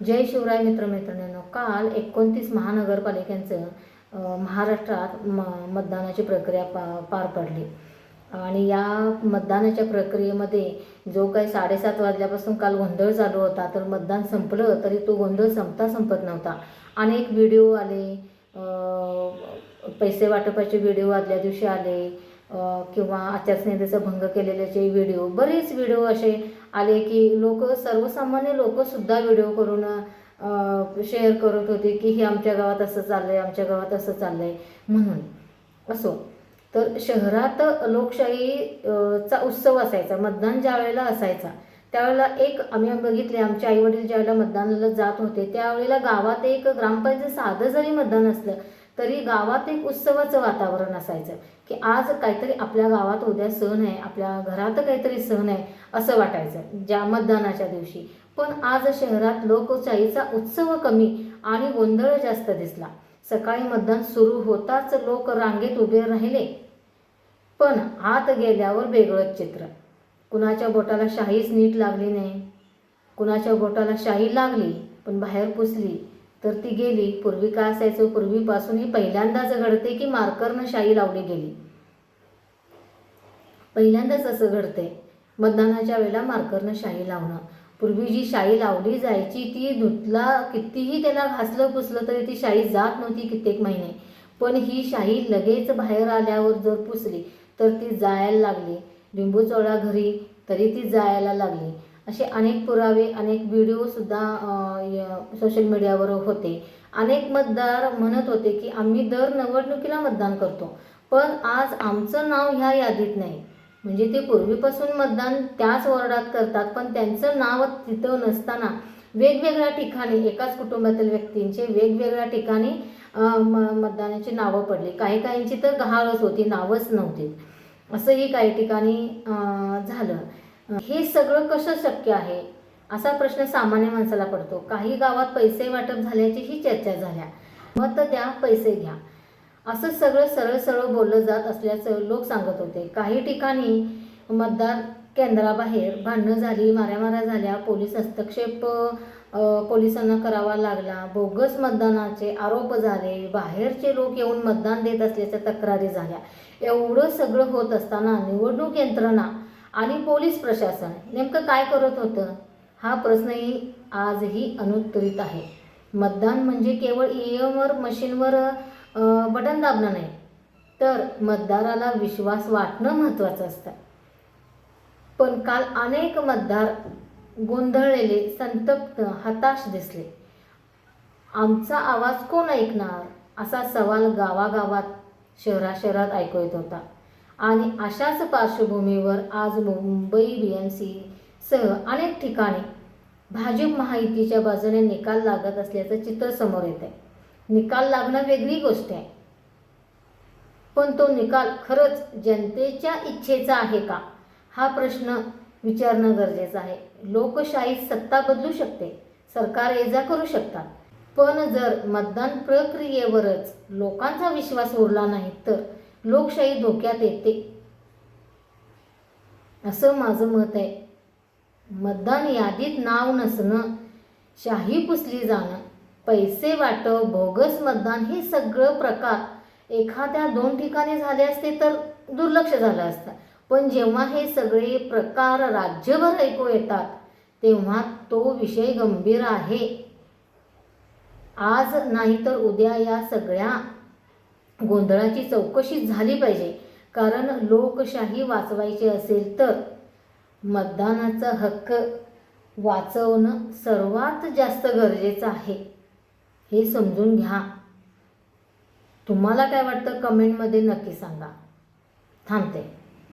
जय शिवराय मित्रमैत्रिणींनो काल एकोणतीस महानगरपालिकांचं महाराष्ट्रात म मतदानाची प्रक्रिया पा पार पडली. आणि या मतदानाच्या प्रक्रियेमध्ये जो काही साडेसात वाजल्यापासून काल गोंधळ चालू होता तर मतदान संपलं तरी तो गोंधळ संपता संपत नव्हता. अनेक व्हिडिओ आले पैसे वाटपाचे व्हिडिओ आदल्या दिवशी आले किंवा आचारसंहितेचा भंग केलेल्याचे व्हिडिओ बरेच व्हिडिओ असे आले की लोक सर्वसामान्य लोकसुद्धा व्हिडिओ करून शेअर करत होते की हे आमच्या गावात असं चाललं आहे आमच्या गावात असं चाललं आहे म्हणून असो. तर शहरात लोकशाही चा उत्सव असायचा मतदान ज्या वेळेला असायचा त्यावेळेला एक आम्ही बघितले आमचे आईवडील ज्यावेळेला मतदानाला जात होते त्यावेळेला गावात एक ग्रामपंचायत साधं जरी मतदान असलं तरी गावात एक उत्सवाचं वातावरण असायचं की आज काहीतरी आपल्या गावात उद्या सण आहे आपल्या घरात काहीतरी सण आहे असं वाटायचं ज्या मतदानाच्या दिवशी. पण आज शहरात लोकशाहीचा उत्सव कमी आणि गोंधळ जास्त दिसला. सकाळी मतदान सुरू होताच लोक रांगेत उभे राहिले. पण आत गेल्यावर वेगळंच चित्र. कुणाच्या बोटाला शाहीच नीट लागली नाही. कुणाच्या बोटाला शाही लागली पण बाहेर पुसली. तर ती गेली. पूर्वी काय असायचं? पूर्वीपासून ही पहिल्यांदाच घडते की मार्करनं शाई लावली गेली. पहिल्यांदाच असं घडते मतदानाच्या वेळेला मार्करनं शाई लावणं. पूर्वी जी शाई लावली जायची ती धुतला कितीही त्याला घासलं पुसलं तरी ती शाई जात नव्हती कित्येक महिने. पण ही शाई लगेच बाहेर आल्यावर जर पुसली तर ती जायला लागली. लिंबू चोळा घरी तरी ती जायला लागली. असे अनेक पुरावे अनेक व्हिडिओसुद्धा सोशल मीडियावर होते. अनेक मतदार म्हणत होते की आम्ही दर निवडणुकीला मतदान करतो. पण आज आमचं नाव ह्या यादीत नाही. म्हणजे ते पूर्वीपासून मतदान त्याच वॉर्डात करतात पण त्यांचं नाव तिथं नसताना वेगवेगळ्या ठिकाणी एकाच कुटुंबातील व्यक्तींचे वेगवेगळ्या ठिकाणी म- मतदानाची नावं पडली. काही काहींची तर गहाळच होती नावच नव्हती. असंही काही ठिकाणी झालं. हे सगळं कसं शक्य आहे? असा प्रश्न सामान्य माणसाला पडतो. काही गावात पैसे वाटप झाल्याचीही चर्चा झाल्या. मत द्या पैसे घ्या. असं सगळं सरळ सरळ बोललं जात असल्याचं लोक सांगत होते. काही ठिकाणी मतदार केंद्राबाहेर भांडणं झाली माऱ्यामाऱ्या झाल्या पोलीस हस्तक्षेप पोलिसांना करावा लागला बोगस मतदानाचे आरोप झाले बाहेरचे लोक येऊन मतदान देत असल्याच्या तक्रारी झाल्या. एवढं सगळं होत असताना निवडणूक यंत्रणा आणि पोलीस प्रशासन नेमकं काय करत होतं? हा प्रश्नही आजही अनुत्तरित आहे. मतदान म्हणजे केवळ ई एमवर मशीनवर बटन दाबणं नाही तर मतदाराला विश्वास वाटणं महत्त्वाचं असतं. पण काल अनेक मतदार गोंधळलेले संतप्त हताश दिसले. आमचा आवाज कोण ऐकणार? असा सवाल गावागावात शहरा शहरात ऐकू येत होता. आणि अशाच पार्श्वभूमीवर आज मुंबई बी एम सी सह अनेक ठिकाणी भाजप महायुतीच्या बाजूने निकाल लागत असल्याचं चित्र समोर येत आहे निकाल लागणं वेगळी गोष्ट आहे. पण तो निकाल खरंच जनतेच्या इच्छेचा आहे का? हा प्रश्न विचारणं गरजेचं आहे. लोकशाहीत सत्ता बदलू शकते. सरकार ये जा करू शकतात. पण जर मतदान प्रक्रियेवरच लोकांचा विश्वास उरला नाही तर लोकशाही धोक्यात येते. असं माझं मत आहे. मतदान यादीत नाव नसणं शाही पुसली जाणं पैसे वाटप बोगस मतदान हे सगळं प्रकार एखाद्या दोन ठिकाणी झाले असते तर दुर्लक्ष झालं असतं. पण जेव्हा हे सगळे प्रकार राज्यभर ऐकू येतात तेव्हा तो विषय गंभीर आहे. आज नाही तर उद्या या सगळ्या गोंधळाची चौकशी झाली पाहिजे. कारण लोकशाही वाचवायची असेल तर मतदानाचा हक्क वाचवणं सर्वात जास्त गरजेचं आहे. हे समजून घ्या. तुम्हाला काय वाटतं? कमेंटमध्ये नक्की सांगा. थांबते.